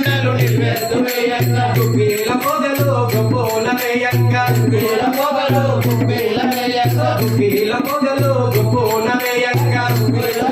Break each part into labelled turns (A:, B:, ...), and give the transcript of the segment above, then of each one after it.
A: కరుణలు నివ్వెత్తు వేయంగా
B: దుబ్బీల గొప్పల వేయంగా దుబ్బీల పొదలు
A: దుబ్బీల వేయంగా
B: దుబ్బీల పొదలు గొప్పల వేయంగా దుబ్బీల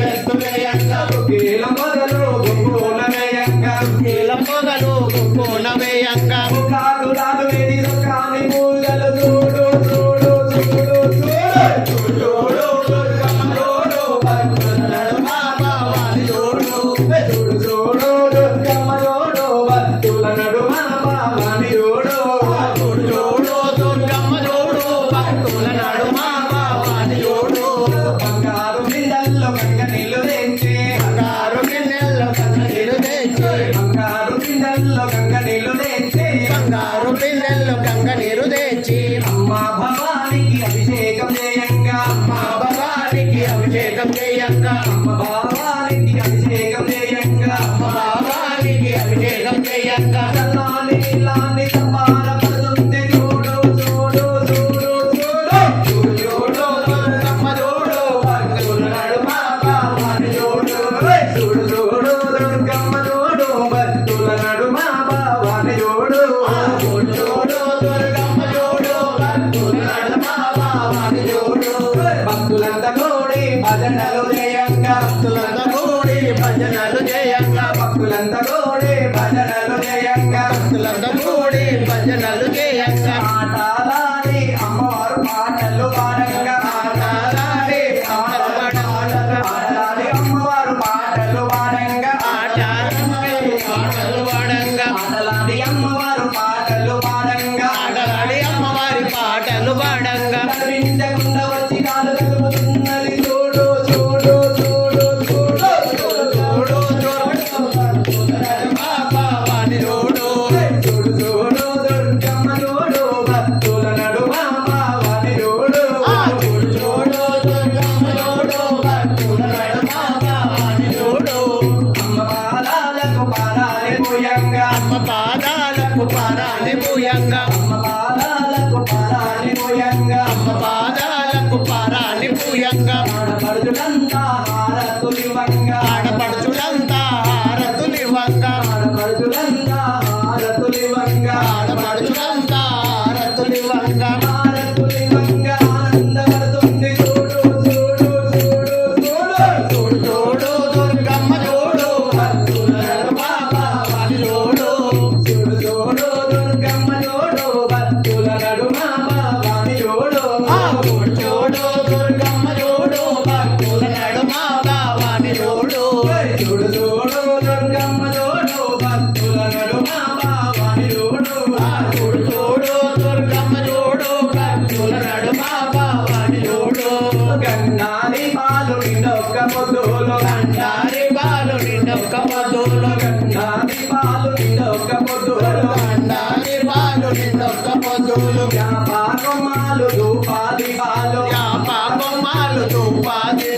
A: వెత్తమే అంటావు
B: కీల మొదలు alegria.
A: అయ్యన్న
B: భక్తులంతలో
A: పాదాలకు పారాలి పూయంగా
B: ఆడపడుతులంతా హారతులివంగా